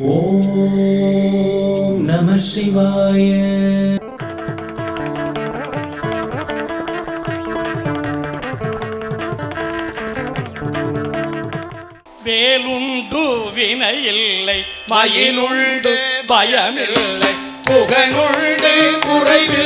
ஓம் நம சிவாய. வேலுண்டு வினையில்லை மயிலுண்டு பயமில்லை புகனுண்டு குறைவில்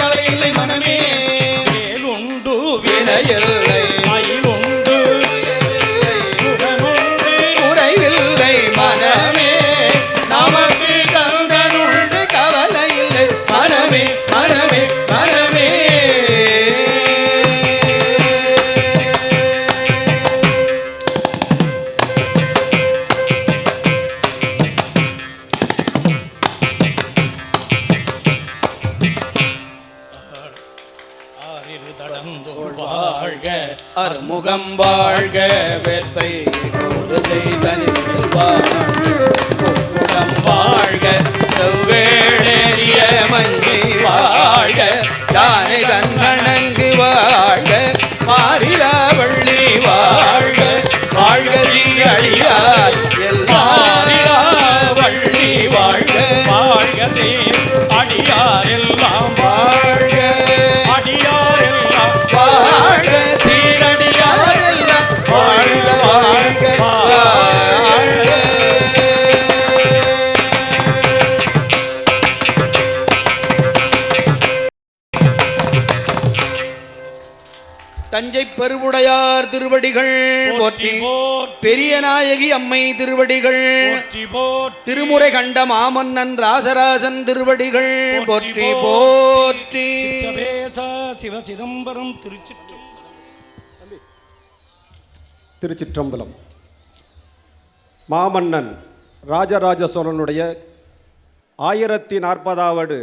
கவலை இல்லை வாழ்க வெப்பை ஒரு செய்தனில் வாழ்க. தஞ்சை பெருவுடையார் திருவடிகள் போற்றி பெரிய நாயகி அம்மை திருவடிகள் போற்றி போற்றி. திருமுறை கண்ட மாமன்னன் ராசராசன் திருவடிகள் போற்றி போற்றி சிவ சிதம்பரம் திருச்சிற்றம் திருச்சிற்றம்பலம். மாமன்னன் ராஜராஜ சோழனுடைய ஆயிரத்தி நாற்பதாவது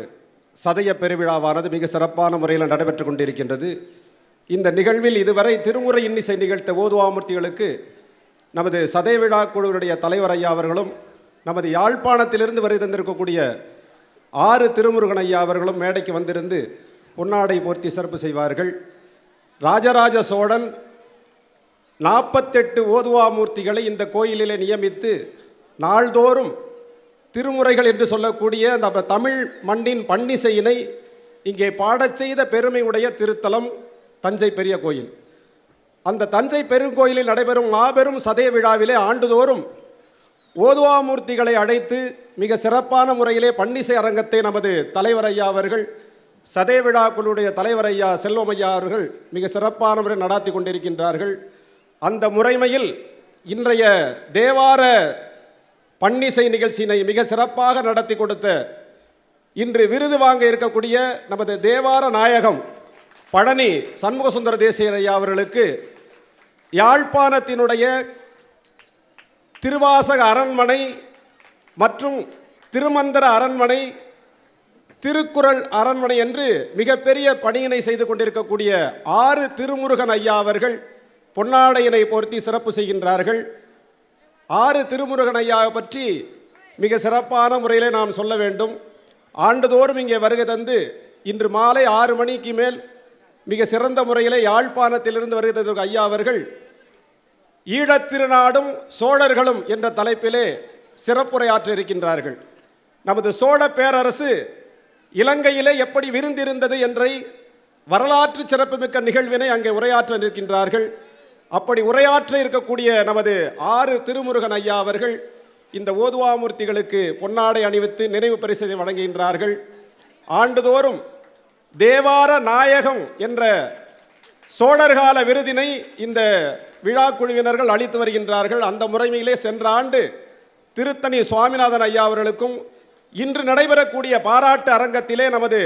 சதய பெருவிழாவானது மிக சிறப்பான முறையில் நடைபெற்று கொண்டிருக்கின்றது. இந்த நிகழ்வில் இதுவரை திருமுறை இன்னிசை நிகழ்த்த ஓதுவாமூர்த்திகளுக்கு நமது சதைவிழா குழுவினுடைய தலைவர் ஐயா அவர்களும் நமது யாழ்ப்பாணத்திலிருந்து வரை தந்திருக்கக்கூடிய ஆறு திருமுருகன் ஐயா அவர்களும் மேடைக்கு வந்திருந்து பொன்னாடை போர்த்தி சிறப்பு செய்வார்கள். ராஜராஜ சோழன் நாற்பத்தெட்டு ஓதுவாமூர்த்திகளை இந்த கோயிலிலே நியமித்து நாள்தோறும் திருமுறைகள் என்று சொல்லக்கூடிய அந்த தமிழ் மண்ணின் பன்னிசையினை இங்கே பாடச் செய்த பெருமை உடைய திருத்தலம் தஞ்சை பெரிய கோயில். அந்த தஞ்சை பெருங்கோயிலில் நடைபெறும் மாபெரும் சதய விழாவிலே ஆண்டுதோறும் ஓதுவாமூர்த்திகளை அழைத்து மிக சிறப்பான முறையிலே பன்னிசை அரங்கத்தை நமது தலைவர் ஐயா அவர்கள் சதய விழாக்களுடைய குழுவுடைய தலைவர் ஐயா அவர்கள் மிக சிறப்பான முறை நடாத்தி கொண்டிருக்கின்றார்கள். அந்த முறைமையில் இன்றைய தேவார பன்னிசை நிகழ்ச்சியினை மிக சிறப்பாக நடத்தி கொடுத்த இன்று விருது வாங்க இருக்கக்கூடிய நமது தேவார நாயகம் பழனி சண்முகசுந்தர தேசியர் ஐயா அவர்களுக்கு யாழ்ப்பாணத்தினுடைய திருவாசக அரண்மனை மற்றும் திருமந்திர அரண்மனை திருக்குறள் அரண்மனை என்று மிகப்பெரிய பணியினை செய்து கொண்டிருக்கக்கூடிய ஆறு திருமுருகன் ஐயா அவர்கள் பொன்னாடையினை பொருத்தி சிறப்பு செய்கின்றார்கள். ஆறு திருமுருகன் ஐயாவை பற்றி மிக சிறப்பான முறையிலே நாம் சொல்ல வேண்டும். ஆண்டுதோறும் இங்கே வருகை தந்து இன்று மாலை ஆறு மணிக்கு மேல் மிக சிறந்த முறையிலே யாழ்ப்பாணத்திலிருந்து வருகிறது ஐயா அவர்கள் ஈழத்திருநாடும் சோழர்களும் என்ற தலைப்பிலே சிறப்புரையாற்ற இருக்கின்றார்கள். நமது சோழ பேரரசு இலங்கையிலே எப்படி விருந்திருந்தது என்றை வரலாற்று சிறப்புமிக்க நிகழ்வினை அங்கே உரையாற்ற இருக்கின்றார்கள் அப்படி உரையாற்ற இருக்கக்கூடிய நமது ஆறு திருமுருகன் ஐயா அவர்கள் இந்த ஓதுவாமூர்த்திகளுக்கு பொன்னாடை அணிவித்து நினைவு பரிசை வழங்குகின்றார்கள். ஆண்டுதோறும் தேவார நாயகம் என்ற சோழர்கால விருதினை இந்த விழா குழுவினர்கள் அளித்து வருகின்றார்கள். அந்த முறைமையிலே சென்ற ஆண்டு திருத்தணி சுவாமிநாதன் ஐயா அவர்களுக்கும் இன்று நடைபெறக்கூடிய பாராட்டு அரங்கத்திலே நமது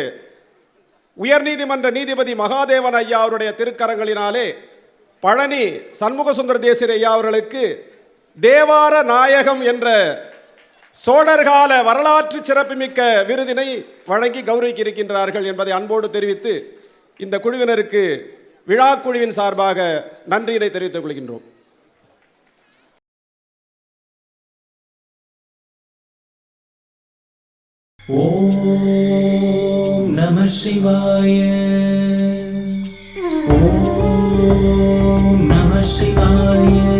உயர்நீதிமன்ற நீதிபதி மகாதேவன் ஐயா அவருடைய திருக்கரங்களினாலே பழனி சண்முகசுந்தர தேசிய ஐயா அவர்களுக்கு தேவார நாயகம் என்ற சோழர்கால வரலாற்று சிறப்புமிக்க விருதினை வழங்கி கௌரவிக்க இருக்கின்றார்கள் என்பதை அன்போடு தெரிவித்து இந்த குழுவினருக்கு விழா குழுவின் சார்பாக நன்றியினை தெரிவித்துக் கொள்கின்றோம். ஓம் நம சிவாய. ஓம் நம சிவாய.